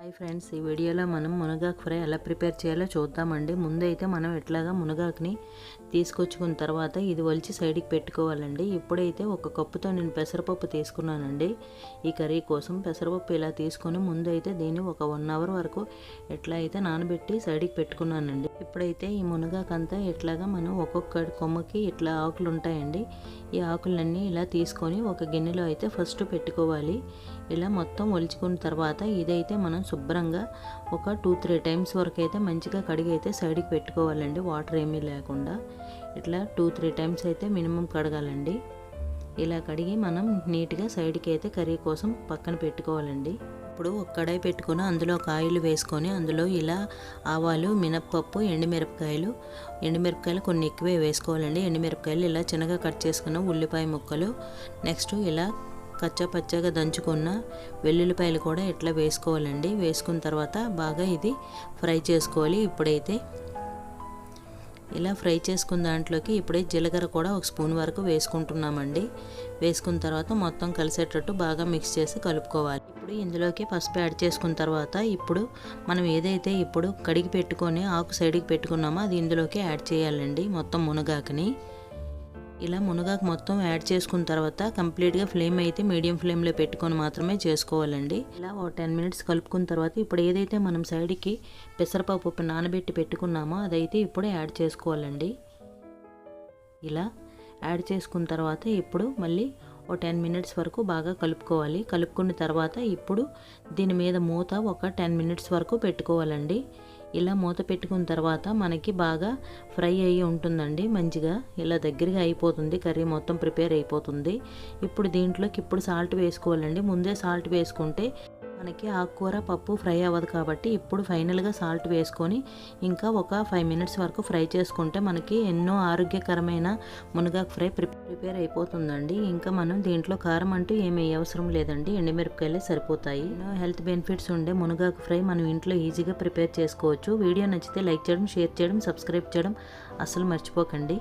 Hi friends ఈ వీడియోలో మనం మునగాకు ఫ్రై ఎలా ప్రిపేర్ చేయాలో చూద్దామండి. ముందైతే మనం ఎట్లాగా మునగాకుని తీసుకొచ్చుకున్న తర్వాత ఇది వలిచి సైడ్కి పెట్టుకోవాలండి. ఇప్పుడైతే ఒక కప్పుతో నేను పెసరపప్పు తీసుకున్నానండి. ఈ కర్రీ కోసం పెసరపప్పు ఇలా తీసుకొని ముందైతే దీన్ని ఒక వన్ అవర్ వరకు ఎట్లా అయితే నానబెట్టి సైడ్కి పెట్టుకున్నానండి. ఇప్పుడైతే ఈ మునగాకంతా ఎట్లాగా మనం ఒక్కొక్క కొమ్మకి ఇట్లా ఆకులు ఉంటాయండి. ఈ ఆకులన్నీ ఇలా తీసుకొని ఒక గిన్నెలో అయితే ఫస్ట్ పెట్టుకోవాలి. ఇలా మొత్తం ఒలుచుకున్న తర్వాత ఇదైతే మనం శుభ్రంగా ఒక టూ త్రీ టైమ్స్ వరకు అయితే మంచిగా కడిగి అయితే సైడ్కి పెట్టుకోవాలండి. వాటర్ ఏమీ లేకుండా ఇట్లా టూ త్రీ టైమ్స్ అయితే మినిమం కడగాలండి. ఇలా కడిగి మనం నీట్గా సైడ్కి అయితే కర్రీ కోసం పక్కన పెట్టుకోవాలండి. ఇప్పుడు ఒక కడాయి పెట్టుకొని అందులో ఒక ఆయిల్ వేసుకొని అందులో ఇలా ఆవాలు మినప్పప్పు ఎండుమిరపకాయలు ఎండుమిరపకాయలు కొన్ని ఎక్కువే వేసుకోవాలండి. ఎండుమిరపకాయలు ఇలా చిన్నగా కట్ చేసుకున్న ఉల్లిపాయ ముక్కలు నెక్స్ట్ ఇలా కచ్చా పచ్చగా దంచుకున్న వెల్లుల్లిపాయలు కూడా ఇట్లా వేసుకోవాలండి? వేసుకున్న తర్వాత బాగా ఇది ఫ్రై చేసుకోవాలి ఇప్పుడైతే. ఇలా ఫ్రై చేసుకున్న దాంట్లోకి ఇప్పుడే జీలకర్ర కూడా ఒక స్పూన్ వరకు వేసుకుంటున్నామండి. వేసుకున్న తర్వాత మొత్తం కలిసేటట్టు బాగా మిక్స్ చేసి కలుపుకోవాలి. ఇప్పుడు ఇందులోకి పసుపు యాడ్ చేసుకున్న తర్వాత ఇప్పుడు మనం ఏదైతే ఇప్పుడు కడిగి పెట్టుకొని ఆకు సైడ్కి పెట్టుకున్నామో అది ఇందులోకి యాడ్ చేయాలండి మొత్తం మునగాకని. ఇలా మునగాకు మొత్తం యాడ్ చేసుకున్న తర్వాత కంప్లీట్గా ఫ్లేమ్ అయితే మీడియం ఫ్లేమ్లో పెట్టుకొని మాత్రమే చేసుకోవాలండి. ఇలా ఒక టెన్ మినిట్స్ కలుపుకున్న తర్వాత ఇప్పుడు ఏదైతే మనం సైడ్కి పెసరపప్పు నానబెట్టి పెట్టుకున్నామో అదైతే ఇప్పుడే యాడ్ చేసుకోవాలండి. ఇలా యాడ్ చేసుకున్న తర్వాత ఇప్పుడు మళ్ళీ ఒక టెన్ మినిట్స్ వరకు బాగా కలుపుకోవాలి. కలుపుకున్న తర్వాత ఇప్పుడు దీని మీద మూత ఒక టెన్ మినిట్స్ వరకు పెట్టుకోవాలండి. ఇలా మూత పెట్టుకున్న తర్వాత మనకి బాగా ఫ్రై అయ్యి ఉంటుందండి. మంచిగా ఇలా దగ్గరగా అయిపోతుంది. కర్రీ మొత్తం ప్రిపేర్ అయిపోతుంది. ఇప్పుడు దీంట్లోకి ఇప్పుడు సాల్ట్ వేసుకోవాలండి. ముందే సాల్ట్ వేసుకుంటే మనకి ఆకుకూర పప్పు ఫ్రై అవ్వదు కాబట్టి ఇప్పుడు ఫైనల్గా సాల్ట్ వేసుకొని ఇంకా ఒక ఫైవ్ మినిట్స్ వరకు ఫ్రై చేసుకుంటే మనకి ఎన్నో ఆరోగ్యకరమైన మునగాకు ఫ్రై ప్రిపేర్ అయిపోతుందండి. ఇంకా మనం దీంట్లో కారం అంటూ ఏమీ అవసరం లేదండి. ఎండుమిరపకాయలే సరిపోతాయి. ఎన్నో హెల్త్ బెనిఫిట్స్ ఉండే మునగాకు ఫ్రై మనం ఇంట్లో ఈజీగా ప్రిపేర్ చేసుకోవచ్చు. వీడియో నచ్చితే లైక్ చేయడం షేర్ చేయడం సబ్స్క్రైబ్ చేయడం అస్సలు మర్చిపోకండి.